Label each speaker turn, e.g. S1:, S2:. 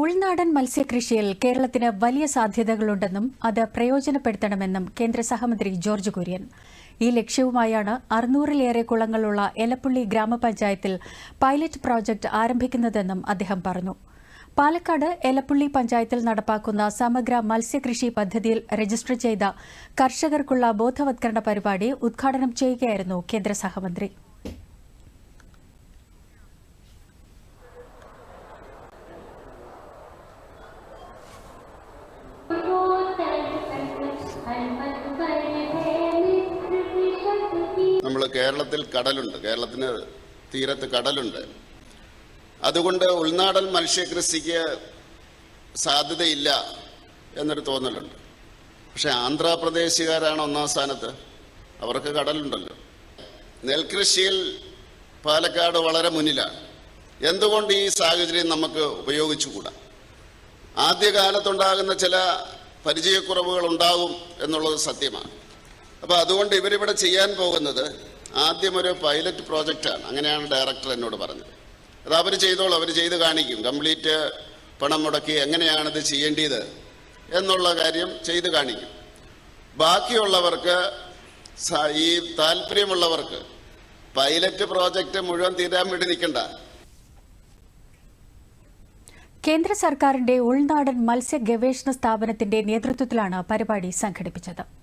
S1: ഉൾനാടൻ മത്സ്യകൃഷിയിൽ കേരളത്തിന് വലിയ സാധ്യതകളുണ്ടെന്നും അത് പ്രയോജനപ്പെടുത്തണമെന്നും കേന്ദ്ര സഹമന്ത്രി ജോർജ് കുര്യൻ. ഈ ലക്ഷ്യവുമായാണ് അറുന്നൂറിലേറെ കുളങ്ങളുള്ള എലപ്പുള്ളി ഗ്രാമപഞ്ചായത്തിൽ പൈലറ്റ് പ്രോജക്ട് ആരംഭിക്കുന്നതെന്നും അദ്ദേഹം പറഞ്ഞു. പാലക്കാട് എലപ്പുള്ളി പഞ്ചായത്തിൽ നടപ്പാക്കുന്ന സമഗ്ര മത്സ്യകൃഷി പദ്ധതിയിൽ രജിസ്റ്റർ ചെയ്ത കർഷകർക്കുള്ള ബോധവത്കരണ പരിപാടി ഉദ്ഘാടനം ചെയ്യുകയായിരുന്നു കേന്ദ്ര സഹമന്ത്രി.
S2: നമ്മൾ കേരളത്തിൽ കടലുണ്ട്. കേരളത്തിന് തീരത്ത് കടലുണ്ട്. അതുകൊണ്ട് ഉൾനാടൻ മത്സ്യകൃഷിക്ക് സാധ്യതയില്ല എന്നൊരു തോന്നലുണ്ട്. പക്ഷെ ആന്ധ്രാപ്രദേശുകാരാണ് ഒന്നാം സ്ഥാനത്ത്. അവർക്ക് കടലുണ്ടല്ലോ. നെൽകൃഷിയിൽ പാലക്കാട് വളരെ മുന്നിലാണ്. എന്തുകൊണ്ട് ഈ സാഹചര്യം നമുക്ക് ഉപയോഗിച്ചുകൂടാ? ആദ്യകാലത്തുണ്ടാകുന്ന ചില പരിചയക്കുറവുകൾ ഉണ്ടാകും എന്നുള്ളത് സത്യമാണ്. അപ്പോൾ അതുകൊണ്ട് ഇവരിവിടെ ചെയ്യാൻ പോകുന്നത് ആദ്യം ഒരു പൈലറ്റ് പ്രോജക്റ്റാണ് അങ്ങനെയാണ് ഡയറക്ടർ എന്നോട് പറഞ്ഞത്. അത് അവർ ചെയ്തോളൂ അവർ ചെയ്ത് കാണിക്കും. കംപ്ലീറ്റ് പണം മുടക്കി എങ്ങനെയാണിത് ചെയ്യേണ്ടത് എന്നുള്ള കാര്യം ചെയ്ത് കാണിക്കും. ബാക്കിയുള്ളവർക്ക് ഈ താല്പര്യമുള്ളവർക്ക് പൈലറ്റ് പ്രോജക്റ്റ് മുഴുവൻ തീരാൻ വേണ്ടി നിൽക്കണ്ട
S1: കേന്ദ്ര സർക്കാരിന്റെ ഉൾനാടൻ മത്സ്യ ഗവേഷണ സ്ഥാപനത്തിന്റെ നേതൃത്വത്തിലാണ് പരിപാടി സംഘടിപ്പിച്ചത്.